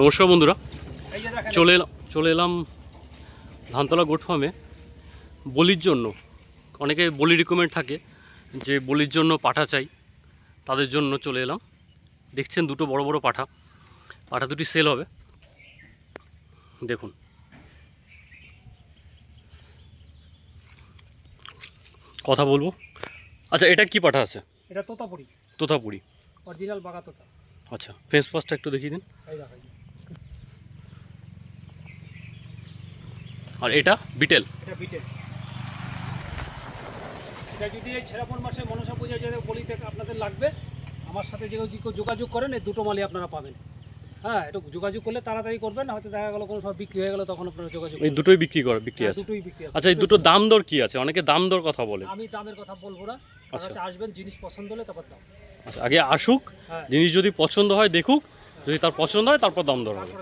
নমস্কার বন্ধুরা। চলে এলাম চলে এলাম ধানতলা গোট ফার্মে বলির জন্য অনেকে বলি রিকমেন্ড থাকে যে বলির জন্য পাঠা চাই তাদের জন্য চলে এলাম। দেখছেন দুটো বড় বড় পাঠা পাঠা দুটি সেল হবে। দেখুন। কথা বলব? আচ্ছা এটা কি পাঠা আছে? এটা তোতাপুরি। তোতাপুরি। অরিজিনাল বাগা তোতা আচ্ছা ফেস পাসটা একটু দেখিয়ে দিন এই দেখেন আর এটা বিটেল। এটা বিটেল। এটা যদি এই ছেড়াপন মাসে মনসা পূজা যদি বলি আপনাদের লাগবে আমার সাথে যে যোগাযোগ করেন এই দুটো মালই আপনারা পাবেন। হ্যাঁ একটু যোগাযোগ করলে তাড়াতাড়ি করবেন হয়তো দেখা গেলো কোনো সময় বিক্রি হয়ে গেলো তখন আপনারা যোগাযোগ এই দুটোই বিক্রি করে বিক্রি হ্যাঁ, আছে। দুটোই বিক্রি আছে। আচ্ছা এই দুটো দাম দর কি আছে? অনেকে দাম দর কথা বলে। আমি দামের কথা বলব না। আচ্ছা। আসবেন জিনিস পছন্দ হলে তারপর দাম। আচ্ছা আগে আসুক হ্যাঁ। জিনিস যদি পছন্দ হয় দেখুক যদি তার পছন্দ হয় তারপর দাম দর হবে।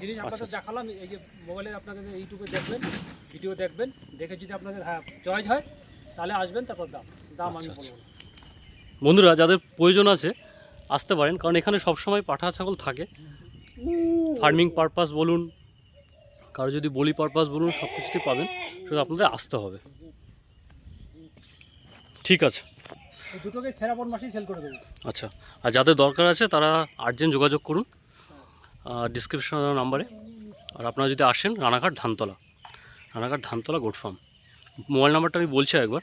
জিনিস আচ্ছা, আপনাদের দেখালাম এই যে মোবাইলে আপনাদের ইউটিউবে দেখবেন ভিডিও দেখবেন দেখে যদি আপনাদের হ্যাঁ চয়েস হয় তাহলে আসবেন তারপর দাম দাম আমি আচ্ছা, বলব বন্ধুরা যাদের প্রয়োজন আছে আসতে পারেন কারণ এখানে সবসময় পাঠা ছাগল থাকে। ফার্মিং পারপাস বলুন কারও যদি বলি পারপাস বলুন সব কিছুতেই পাবেন শুধু আপনাদের আসতে হবে। ঠিক আছে। দুটোকে ছেঁড়াপন মাসেই সেল করে দেবো। আচ্ছা আর যাদের দরকার আছে তারা আর্জেন্ট যোগাযোগ করুন। ডিসক্রিপশন নাম্বারে আর আপনারা যদি আসেন Ranaghat Dhantala. Ranaghat Dhantala goat farm mobile নাম্বারটা আমি বলছি একবার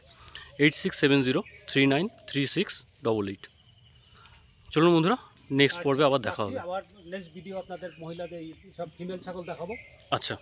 eight six seven zero three nine three six double eight চলুন বন্ধুরা নেক্সট পর্বে আবার দেখা হবে। আবার নেক্সট ভিডিও আপনাদের মহিলাদের সব ফিমেল ছাগল দেখাবো। আচ্ছা।